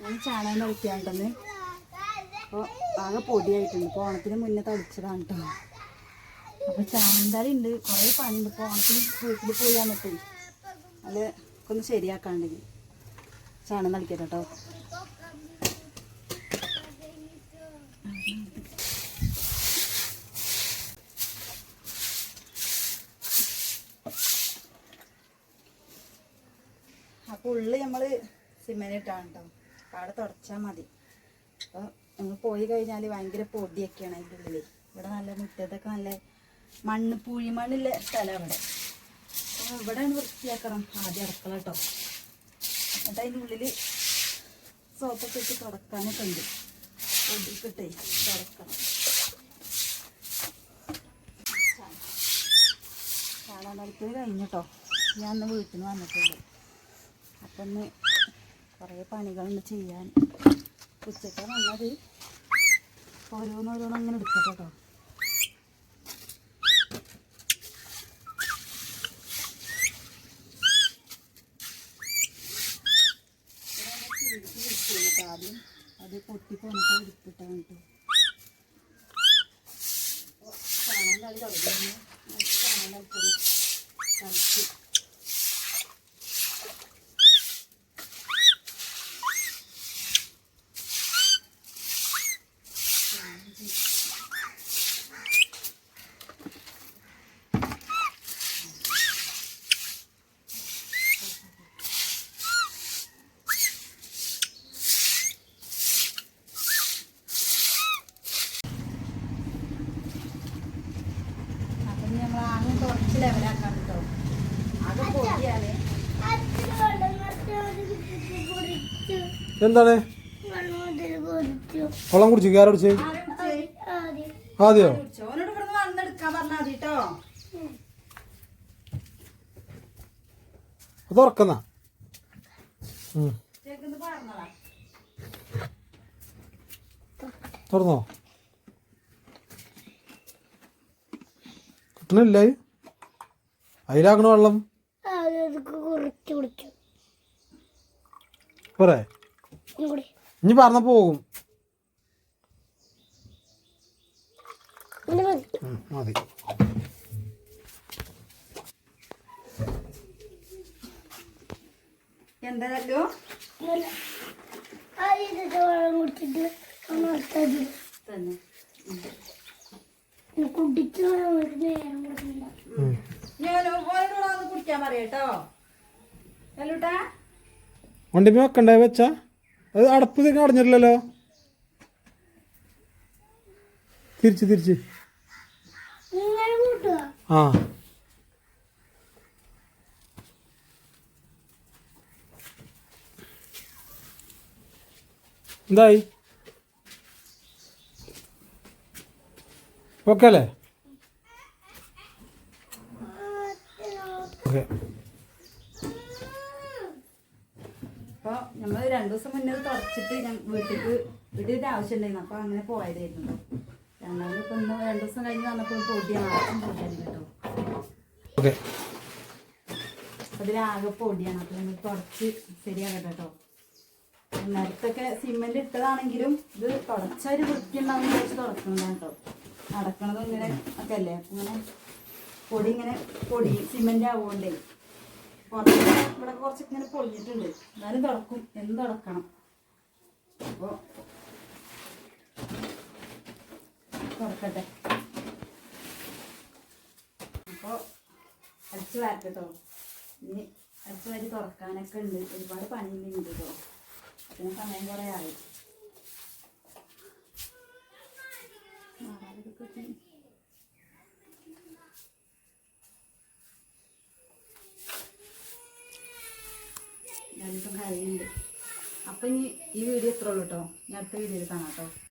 ഞാൻ ചാണകം തളിക്കാണ്ടെന്ന് അപ്പോൾ ആകെ പൊടിയായിട്ടുണ്ട്. ഇപ്പോൾ ഓണത്തിന് മുന്നേ തളിച്ചതാണ് കേട്ടോ അപ്പോൾ ചാണന്താടി ഉണ്ട് കുറേ പണിയുണ്ട് ഇപ്പോൾ ഓണത്തിന് വീട്ടിൽ പോയി വന്നിട്ടേ. അത് ഒന്ന് ശരിയാക്കാണ്ടെങ്കിൽ ചാണകം കേട്ടോ അപ്പോൾ ഉള്ളു നമ്മൾ സിമെന്റ് ഇട്ടാണ് കേട്ടോ അവിടെ തുടച്ചാൽ മതി. അപ്പോൾ നിങ്ങൾ പോയി കഴിഞ്ഞാൽ ഭയങ്കര പൊടിയൊക്കെയാണ് അതിന്റെ ഉള്ളിൽ ഇവിടെ നല്ല മുറ്റത്തൊക്കെ നല്ല മണ്ണ് പൂഴിമണ്ണില്ല സ്ഥലം അവിടെ. അപ്പോൾ ഇവിടെയാണ് വൃത്തിയാക്കണം ആദ്യം അടുക്കള കേട്ടോ. എന്നിട്ട് അതിന്റെ ഉള്ളിൽ സോപ്പൊക്കെ ഇട്ട് തുടക്കാനൊക്കെ ഉണ്ട്. പൊടിയൊക്കെ ഇട്ടേ തുടക്കണം. ചാണകം തളിക്കൽ കഴിഞ്ഞിട്ടോ ഞാൻ വീട്ടിൽ നിന്ന് വന്നിട്ടുണ്ട്. അപ്പം ഒന്ന് പണികളുണ്ട് ചെയ്യാൻ. ഉച്ചയ്ക്ക് വന്നത് ഓരോന്നോരോന്നും അങ്ങനെ എടുക്കാം കേട്ടോ. ആദ്യം അത് പൊട്ടി പോന്നിട്ട് എടുത്തിട്ടാണ് കേട്ടോ. കാണാൻ കളി തുടങ്ങി കാണാൻ കളിച്ച് അപ്പം ഇനി നമ്മൾ ആദ്യം കുറച്ച് ലെവലാക്കാൻ കേട്ടോ ആകെ പൊടിയാണ് എന്താണ്? വെള്ളം കുടിച്ചു കയറി കുടിച്ച്. ആദ്യോ? ഓനോട് ഇവിടുന്ന് വന്നെടുക്കാൻ പറഞ്ഞാൽ മതി കേട്ടോ അത് തുറക്കുന്ന. തുറന്നോ? കിട്ടണില്ല? അതിലാക്കണ വെള്ളം. കുറച്ച് കുടിക്കും. പോരെ. കൂടി. ഇനി പറഞ്ഞ പോകും ഇനി മതി. ഇത് വെള്ളം കുടിച്ചിട്ട് കുടിച്ച് കുടിക്കാൻ പറയട്ടോ അല്ലൂട്ടാ വണ്ടിമേ വെക്കണ്ടേ വെച്ചാ? അത് അടപ്പ് തന്നെ അടഞ്ഞിട്ടില്ലല്ലോ. തിരിച്ച് തിരിച്ച്. ആ. എന്തായി? ഓക്കെ അല്ലേ ഓക്കെ. അപ്പോൾ നമ്മൾ രണ്ട് ദിവസം മുന്നേ തുടച്ചിട്ട് ഞാൻ വീട്ടിൽ ആവശ്യം ഉണ്ടായിരുന്നു. അപ്പോൾ അങ്ങനെ പോയതായിരുന്നു. ഇപ്പം ഇന്ന് രണ്ടു ദിവസം കഴിഞ്ഞ് വന്നപ്പോൾ പൊടിയാണ് ആർക്കും പൊടിയായിരുന്നു കേട്ടോ. അതിലാകെ പൊടിയാണ്. അപ്പോൾ നമ്മൾ തുടച്ച് ശരിയാകട്ടെ കേട്ടോ. നിലത്തൊക്കെ സിമെന്റ് ഇട്ടതാണെങ്കിലും ഇത് തുടച്ച ഒരു വൃത്തി ഉണ്ടാവുന്ന വെച്ച് തുടക്കുന്നതാണ് കേട്ടോ. നടക്കണതും ഇങ്ങനെ ഒക്കെ അല്ലേ? അപ്പൊ ഇങ്ങനെ പൊടി ഇങ്ങനെ പൊടി സിമെന്റ് ആവുകൊണ്ടേ പുറത്ത് ഇവിടെ കുറച്ച് ഇങ്ങനെ പൊളിഞ്ഞിട്ടുണ്ട് എന്നാലും തുടക്കും. എന്ന് തുടക്കണം അപ്പോൾ തുറക്കട്ടെ. അപ്പോൾ അടിച്ചു വരട്ടെട്ടോ. ഇനി അടിച്ചു വരി തുറക്കാനൊക്കെ ഉണ്ട്. ഒരുപാട് പണിയുണ്ട് കേട്ടോ അതിന് സമയം കുറേ ആയി. രണ്ടും കഴിയുന്നുണ്ട്. അപ്പം ഇനി ഈ വീഡിയോ ഇത്രേ ഉള്ളൂ കേട്ടോ ഞാൻ അടുത്ത വീഡിയോയിൽ കാണാം കേട്ടോ